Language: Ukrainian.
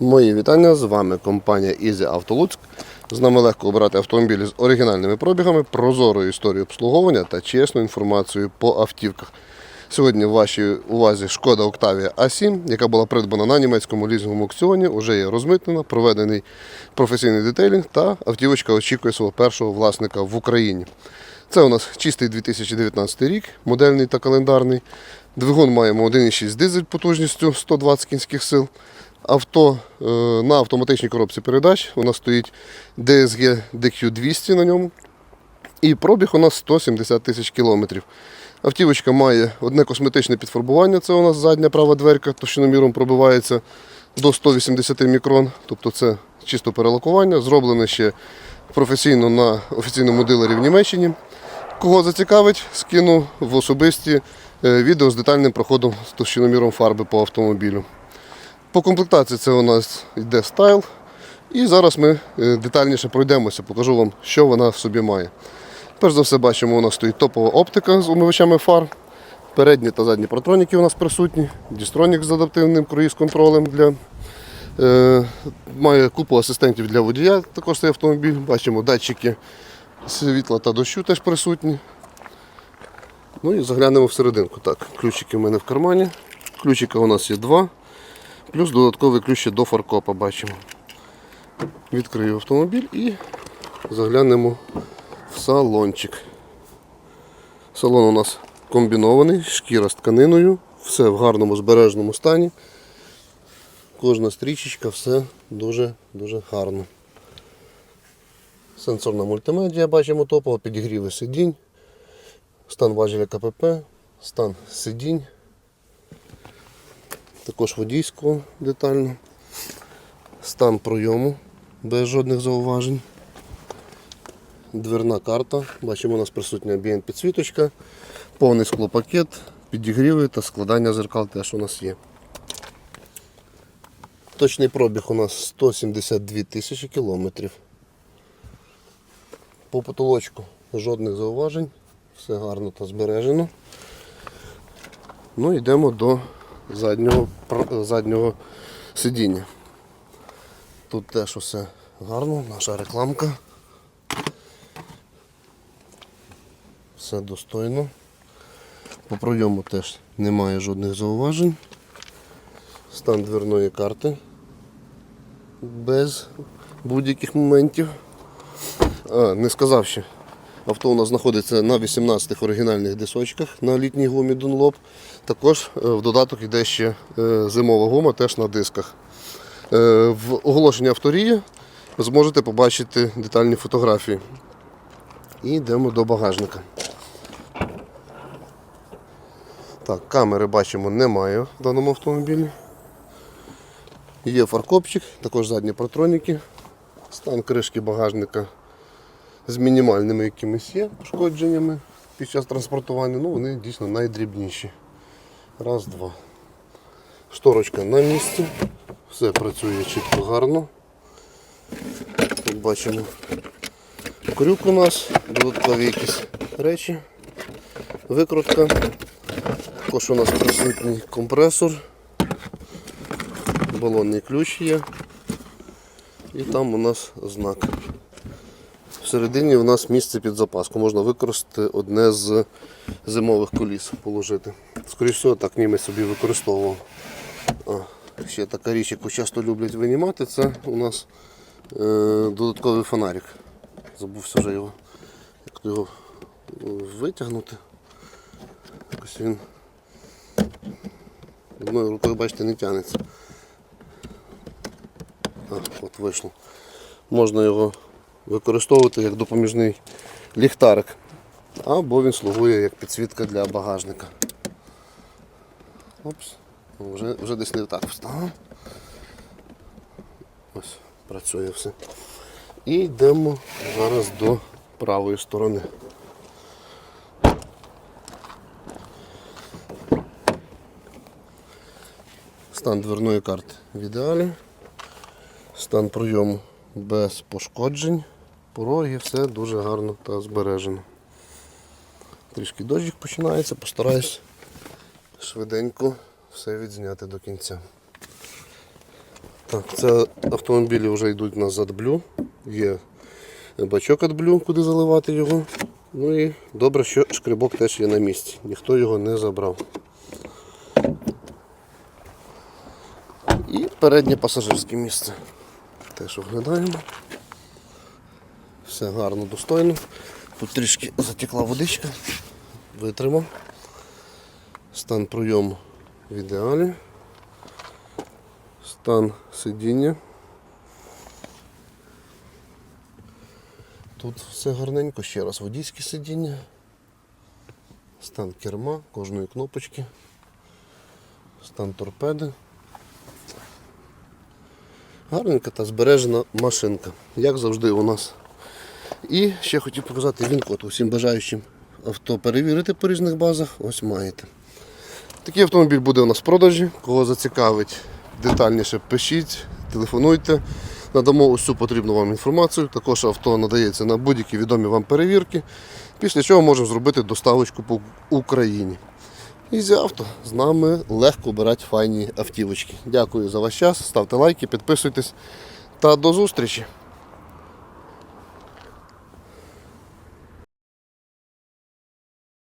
Мої вітання з вами компанія Easy Auto. З нами легко обирати автомобілі з оригінальними пробігами, прозорою історією обслуговування та чесною інформацією по автівках. Сьогодні в вашій увазі шкода Octavia A7, яка була придбана на німецькому лізинговому аукціоні, вже є розмитнена, проведений професійний детейлінг та автівочка очікує свого першого власника в Україні. Це у нас чистий 2019 рік, модельний та календарний. Двигун маємо 1,6 дизель потужністю 120 кінських сил. Авто е, на автоматичній коробці передач. У нас стоїть DSG DQ200 на ньому. І пробіг у нас 170 тисяч кілометрів. Автівочка має одне косметичне підфарбування, це у нас задня права дверка, товщиноміром пробивається до 180 мікрон. Тобто це чисто перелакування, зроблене ще професійно на офіційному дилері в Німеччині. Кого зацікавить, скину в особисті е, відео з детальним проходом з товщиноміром фарби по автомобілю. По комплектації це у нас йде стайл. І зараз ми е, детальніше пройдемося, покажу вам, що вона в собі має. Перш за все, бачимо, у нас стоїть топова оптика з умивачами фар. Передні та задні протроніки у нас присутні. Дістронік з адаптивним круїз-контролем для. Е, має купу асистентів для водія, також цей автомобіль. Бачимо датчики світла та дощу теж присутні. Ну і заглянемо всерединку. Так, ключики в мене в кармані. Ключика у нас є два. Плюс додатковий ключ ще до фаркопа бачимо. Відкрию автомобіль і заглянемо в салончик. Салон у нас комбінований, шкіра з тканиною, все в гарному збережному стані. Кожна стрічечка, все дуже-дуже гарно. Сенсорна мультимедіа бачимо топово, підігріви сидінь, стан важеля КПП, стан сидінь також водійського детально. Стан пройому без жодних зауважень. Дверна карта. Бачимо, у нас присутня ambient підсвіточка, повний склопакет, підігріви та складання зеркал теж у нас є. Точний пробіг у нас 172 тисячі кілометрів. По потолочку жодних зауважень, все гарно та збережено. Ну, йдемо до заднього, заднього сидіння. Тут теж усе гарно, наша рекламка. Все достойно. По пройому теж немає жодних зауважень. Стан дверної карти без будь-яких моментів. А, не сказав ще. Авто у нас знаходиться на 18 оригінальних дисочках на літній гумі Dunlop. Також е, в додаток йде ще е, зимова гума теж на дисках. Е, В оголошенні авторії ви зможете побачити детальні фотографії. І йдемо до багажника. Так, камери бачимо немає в даному автомобілі. Є фаркопчик, також задні протроніки. Стан кришки багажника з мінімальними якимись є пошкодженнями під час транспортування. Ну, вони дійсно найдрібніші. Раз, два. Шторочка на місці. Все працює чітко гарно. Тут бачимо крюк у нас, додаткові якісь речі, викрутка. Також у нас присутній компресор, балонний ключ є. І там у нас знак. Всередині у нас місце під запаску. Можна використати одне з зимових коліс положити. Скоріше всього, так німець собі використовував. А, ще така річ, яку часто люблять винімати, це у нас е, додатковий фонарик. Забувся вже його, як його е, витягнути. Якось він одною рукою, бачите, не тягнеться. А, от вийшло. Можна його використовувати як допоміжний ліхтарик. Або він слугує як підсвітка для багажника. Опс, вже, вже десь не так встав. Ось, працює все. І йдемо зараз до правої сторони. Стан дверної карти в ідеалі. Стан прийому без пошкоджень. Пороги, все дуже гарно та збережено. Трішки дощик починається, постараюсь швиденько все відзняти до кінця. Так, це автомобілі вже йдуть на задблю. Є бачок від блю, куди заливати його. Ну і добре, що шкребок теж є на місці. Ніхто його не забрав. І переднє пасажирське місце. Теж оглядаємо. Все гарно, достойно. Тут трішки затекла водичка, витримав. Стан пройому в ідеалі. Стан сидіння. Тут все гарненько, ще раз водійське сидіння. Стан керма, кожної кнопочки. Стан торпеди. Гарненька та збережена машинка, як завжди у нас. І ще хотів показати він-код усім бажаючим авто перевірити по різних базах. Ось маєте. Такий автомобіль буде у нас в продажі. Кого зацікавить детальніше, пишіть, телефонуйте. Надамо усю потрібну вам інформацію. Також авто надається на будь-які відомі вам перевірки. Після чого можемо зробити доставочку по Україні. Ізі авто з нами легко обирати файні автівочки. Дякую за ваш час. Ставте лайки, підписуйтесь та до зустрічі!